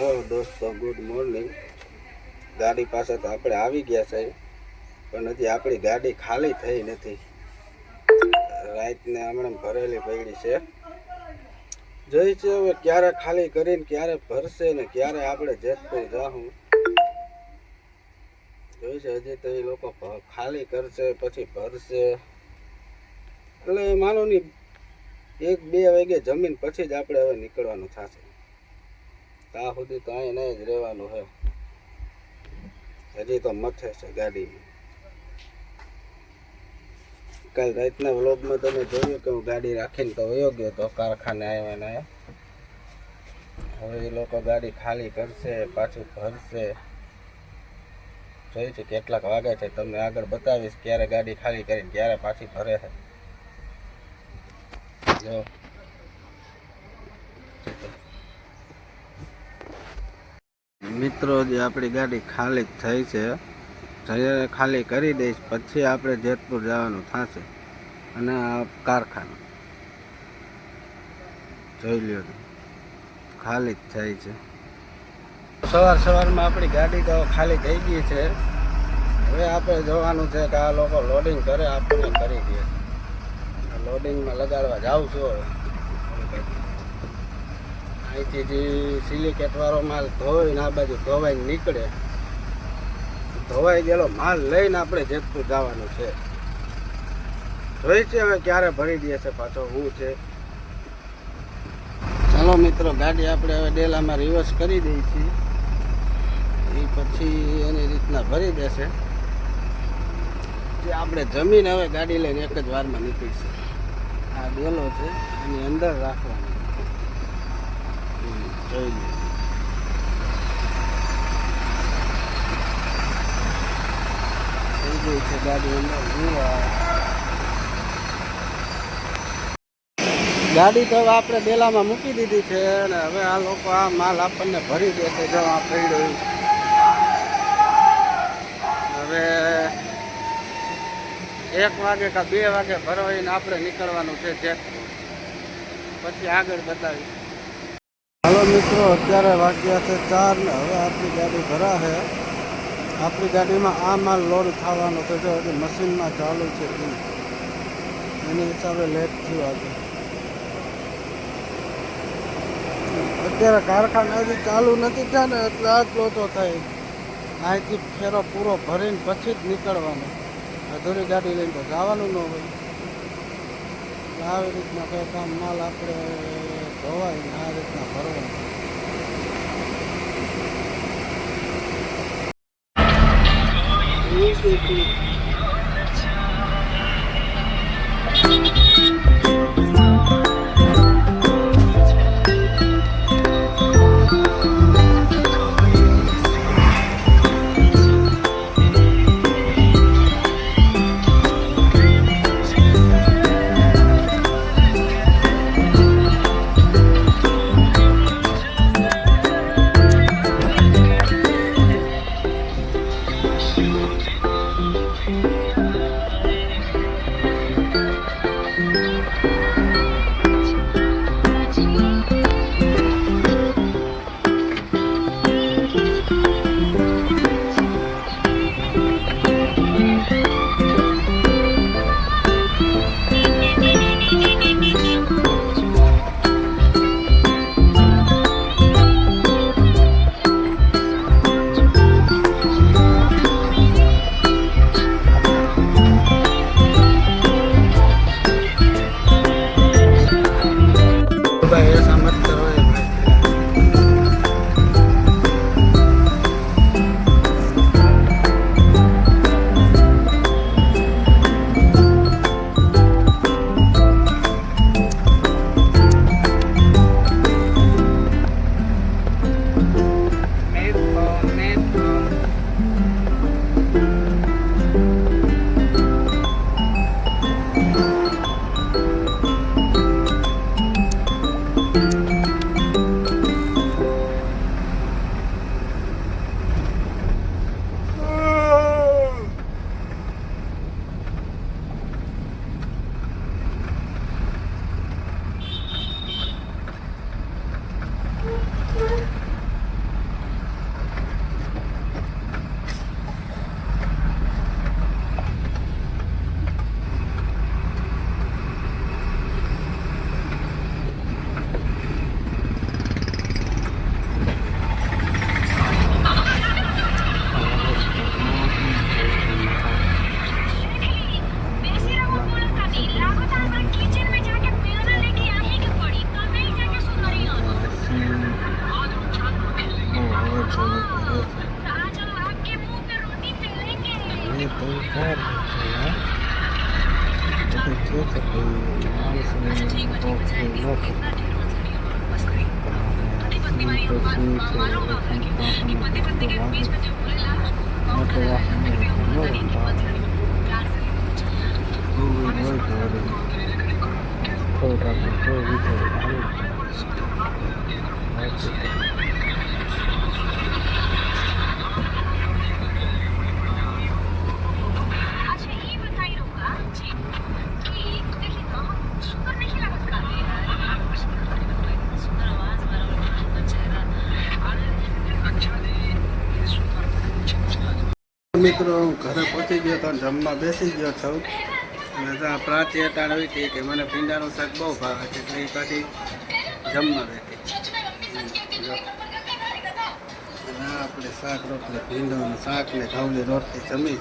હાલો દોસ્તો good morning ગાડી પાસે તો આપણે આવી ગયા છે, પણ હજી આપણી ગાડી ખાલી થઈ નથી. રાતને હમણાં ભરેલી પડી છે. જોઈ છે હવે ક્યારે ખાલી કરીને ક્યારે ભરશે ને ક્યારે આપણે જેતપુર જાહું. જોઈ છે હજી તો એ લોકો ખાલી કરશે, પછી ભરશે. એટલે માનો ની એક બે વાગે જમીન પછી જ આપણે હવે નીકળવાનું થશે. ત્યાં સુધી તો એને જ રહેવાનું છે હજી તો મથે છે ગાડીમાં. કાલ રાતના વ્લોગમાં તમે જોયું કે હું ગાડી રાખીને તો વયો ગયો તો કારખાને આવ્યા હવે એ લોકો ગાડી ખાલી કરશે, પાછું ભરશે. જોયું છે કેટલાક વાગે છે, તમને આગળ બતાવીશ ક્યારે ગાડી ખાલી કરીને ક્યારે પાછી ભરે છે. જો. મિત્રો, જે આપણી ગાડી ખાલી થઈ છે જ્યારે ખાલી કરી દઈશ, પછી આપણે જેતપુર જવાનું થશે. અને આ કારખાનું. જોઈ લ્યો ખાલી જ થઈ છે. સવાર સવારમાં આપણી ગાડી તો ખાલી થઈ ગઈ છે. હવે આપણે જોવાનું છે કે આ લોકો લોડિંગ કરે આપણને કરી દે. લોડિંગમાં લગાડવા જાઉં છું હવે. અહીંથી જે સિલિકેટ વાળો માલ ધોઈને આ બાજુ ધોવાઈને નીકળે, ધોવાઈ ગયેલો માલ લઈને આપણે જેતપુર જવાનું છે. જોઈ છે હવે ક્યારે ભરી દે છે પાછો હું છે. ચાલો મિત્રો, ગાડી આપણે હવે ડેલામાં રિવર્સ કરી દઈએ છીએ. એ પછી એની રીતના ભરી દેશે જે આપણે જમીન હવે ગાડી લઈને એક જ વારમાં નીકળીશું. આ ડેલો છે એની અંદર રાખવાનું ગઈ છે ગાડી તો આપણે ડેલામાં મૂકી દીધી છે અને હવે આ લોકો આ માલ આપણને ભરી દેશે જો આ પડ્યો. હવે એક વાગે કે બે વાગે ભરવાઈને આપણે નીકળવાનું છે ચેક પછી આગળ બતાવીશ મિત્રો, અત્યારે વાગ્યા છે ચાર ને હવે આપણી ગાડી ભરાશે. આપણી ગાડીમાં આ માલ લોડ થવાનો તો જો હજી મશીનમાં ચાલુ છે એની હિસાબે લેટ થયું આજે. અત્યારે કારખાના હજી ચાલુ નથી થયા ને એટલે આ જ લોચો થાય. અહીંથી ફેરો પૂરો ભરીને પછી જ નીકળવાનો. અધૂરી ગાડી લઈને તો જવાનું ન હોય. આવી રીતના કંઈ કામ માલ આપણે ધોવાય આ રીતના ભરવાનું. Tietê 強くマリスの東京のこれだと、今日見てる。મિત્રો હું ઘરે પહોંચી ગયો તો જમવા બેસી ગયો છું અને ત્યાં પ્રાચી અટાણ આવી હતી કે મને ભીંડાનું શાક બહુ ભાવે છે એટલે એ પછી જમવા બેઠી. અને આપણે શાક રોટલી, ભીંડાનું શાક ને ઘઉંની રોટલી જમી